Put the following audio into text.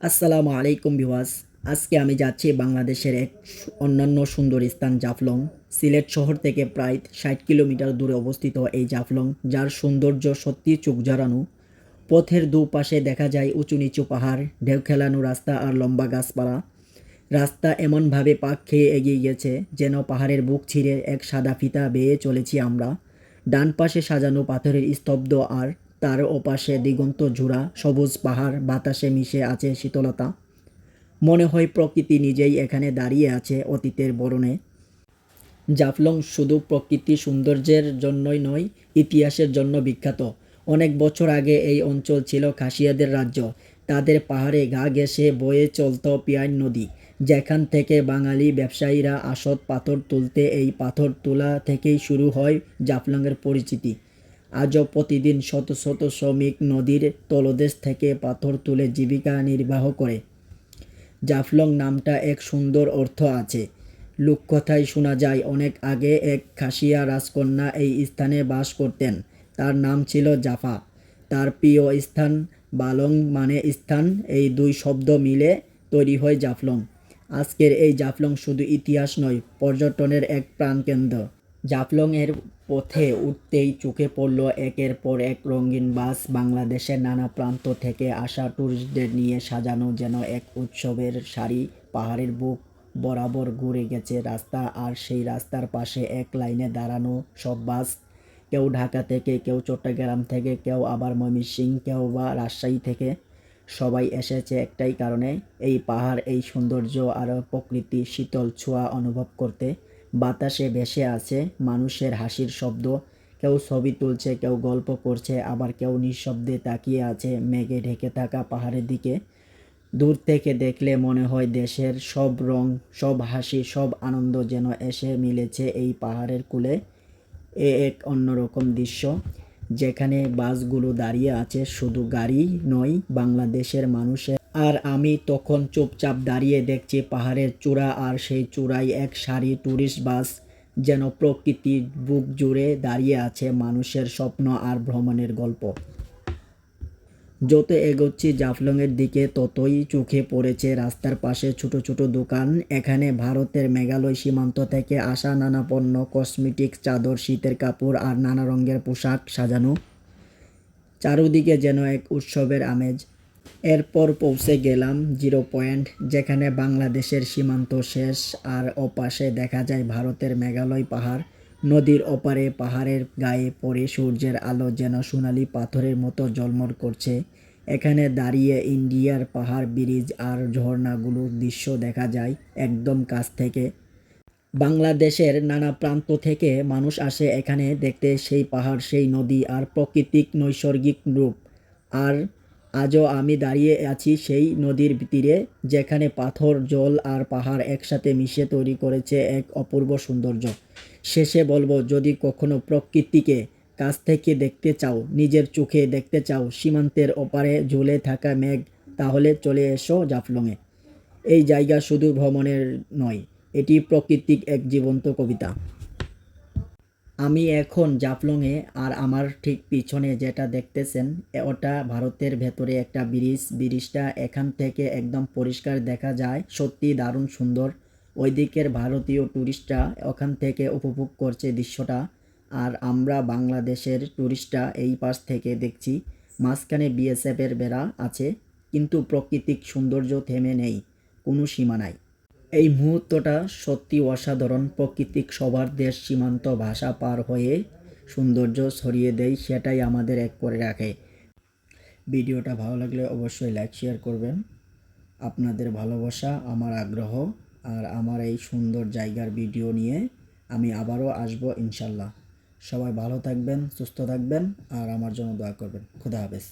আসসালামু আলাইকুম বিওয়াস আজকে আমি যাচ্ছি বাংলাদেশের এক অন্যান্য সুন্দর স্থান জাফলং। সিলেট শহর থেকে প্রায় ষাট কিলোমিটার দূরে অবস্থিত এই জাফলং, যার সৌন্দর্য সত্যি চোখ জড়ানো। পথের দুপাশে দেখা যায় উঁচু নিচু পাহাড়, ঢেউ খেলানো রাস্তা আর লম্বা গাছপালা। রাস্তা এমনভাবে পাক খেয়ে এগিয়ে গেছে যেন পাহাড়ের বুক ছিঁড়ে এক সাদা ফিতা বেয়ে চলেছি আমরা। ডান পাশে সাজানো পাথরের স্তব্ধ আর তার ওপাশে দিগন্ত ঝুড়া, সবুজ পাহাড়, বাতাসে মিশে আছে শীতলতা। মনে হয় প্রকৃতি নিজেই এখানে দাঁড়িয়ে আছে অতীতের বরণে। জাফলং শুধু প্রকৃতি সৌন্দর্যের জন্যই নয়, ইতিহাসের জন্য বিখ্যাত। অনেক বছর আগে এই অঞ্চল ছিল খাসিয়াদের রাজ্য। তাদের পাহাড়ে গা ঘেঁষে বয়ে চলত পিয়াইন নদী, যেখান থেকে বাঙালি ব্যবসায়ীরা আসত পাথর তুলতে। এই পাথর তোলা থেকেই শুরু হয় জাফলংয়ের পরিচিতি। আজও প্রতিদিন শত শত শ্রমিক নদীর তলদেশ থেকে পাথর তুলে জীবিকা নির্বাহ করে। জাফলং নামটা এক সুন্দর অর্থ আছে। লোককথায় শোনা যায়, অনেক আগে এক খাসিয়া রাজকন্যা এই স্থানে বাস করতেন। তার নাম ছিল জাফা। তার প্রিয় স্থান বালং মানে স্থান। এই দুই শব্দ মিলে তৈরি হয় জাফলং। আজকের এই জাফলং শুধু ইতিহাস নয়, পর্যটনের এক প্রাণকেন্দ্র। জাফলং এর পথে উঠতেই চোখে পড়ল একের পর এক রঙিন বাস। বাংলাদেশের নানা প্রান্ত থেকে আসা ট্যুরিস্টদের নিয়ে সাজানো যেন এক উৎসবের সারি পাহাড়ের বুক বরাবর ঘুরে গেছে রাস্তা, আর সেই রাস্তার পাশে এক লাইনে দাঁড়ানো সব বাস। কেউ ঢাকা থেকে, কেউ চট্টগ্রাম থেকে, কেউ আবার ময়মনসিংহ কেউ বা রাজশাহী থেকে। সবাই এসেছে একটাই কারণে, এই পাহাড়, এই সৌন্দর্য আর প্রকৃতি শীতল ছোঁয়া অনুভব করতে। বাতাসে ভেসে আছে মানুষের হাসির শব্দ। কেউ ছবি তুলছে, কেউ গল্প করছে, আবার কেউ নিঃশব্দে তাকিয়ে আছে মেঘে ঢেকে থাকা পাহাড়ের দিকে। দূর থেকে দেখলে মনে হয় দেশের সব রং, সব হাসি, সব আনন্দ যেন এসে মিলেছে এই পাহাড়ের কূলে। এ এক অন্যরকম দৃশ্য, যেখানে বাসগুলো দাঁড়িয়ে আছে, শুধু গাড়ি নয়, বাংলাদেশের মানুষের আর আমি তখন চুপচাপ দাঁড়িয়ে দেখছি পাহাড়ের চূড়া আর সেই চূড়ায় এক সারি ট্যুরিস্ট বাস যেন প্রকৃতির বুক জুড়ে দাঁড়িয়ে আছে মানুষের স্বপ্ন আর ভ্রমণের গল্প। যত এগোচ্ছি জাফলংয়ের দিকে, ততই চোখে পড়েছে রাস্তার পাশে ছোট ছোট দোকান। এখানে ভারতের মেঘালয় সীমান্ত থেকে আসা নানা পণ্য, কসমেটিক, চাদর, শীতের কাপড় আর নানা রঙের পোশাক সাজানো। চারদিকে যেন এক উৎসবের আমেজ। এরপর পৌঁছে গেলাম জিরো পয়েন্ট, যেখানে বাংলাদেশের সীমান্ত শেষ, আর ওপাশে দেখা যায় ভারতের মেঘালয় পাহাড়। নদীর ওপারে পাহাড়ের গায়ে পড়ে সূর্যের আলো যেন সোনালি পাথরের মতো ঝলমল করছে। এখানে দাঁড়িয়ে ইন্ডিয়ার পাহাড় ব্রিজ আর ঝর্ণাগুলোর দৃশ্য দেখা যায় একদম কাছ থেকে। বাংলাদেশের নানা প্রান্ত থেকে মানুষ আসে এখানে দেখতে, সেই পাহাড়, সেই নদী আর প্রাকৃতিক নৈসর্গিক রূপ। আর আজও আমি দাঁড়িয়ে আছি সেই নদীর তীরে, যেখানে পাথর, জল আর পাহাড় একসাথে মিশে তৈরি করেছে এক অপূর্ব সৌন্দর্য। শেষে বলব, যদি কখনো প্রকৃতিকে কাছ থেকে দেখতে চাও, নিজের চোখে দেখতে চাও, সীমান্তের ওপারে ঝুলে থাকা মেঘ, তাহলে চলে এসো জাফলংয়ে। এই জায়গা শুধু ভ্রমণের নয়, এটি প্রকৃতিক এক জীবন্ত কবিতা। আমি এখন জাফলংয়ে আর আমার ঠিক পিছনে যেটা দেখতেছেন, ওটা ভারতের ভেতরে একটা ব্রিজ। ব্রিজটা এখান থেকে একদম পরিষ্কার দেখা যায়। সত্যি দারুণ সুন্দর। ওইদিকের ভারতীয় ট্যুরিস্টরা ওখান থেকে উপভোগ করছে দৃশ্যটা। আর আমরা বাংলাদেশের ট্যুরিস্টরা এই পাশ থেকে দেখছি, মাঝখানে বিএসএফের বেড়া আছে, কিন্তু প্রাকৃতিক সৌন্দর্য থেমে নেই, কোনো সীমা নাই। এই মুহূর্তটা সত্যি অসাধারণ। প্রাকৃতিক সবার দেশ সীমান্ত ভাষা পার হয়ে সৌন্দর্য ছড়িয়ে দেয়, সেটাই আমাদের এক করে রাখে। ভিডিওটা ভালো লাগলে অবশ্যই লাইক শেয়ার করবেন। আপনাদের ভালোবাসা, আমার আগ্রহ আর আমার এই সুন্দর জায়গার ভিডিও নিয়ে আমি আবারও আসব ইনশাল্লাহ। সবাই ভালো থাকবেন, সুস্থ থাকবেন আর আমার জন্য দোয়া করবেন। খুদা হাফেজ।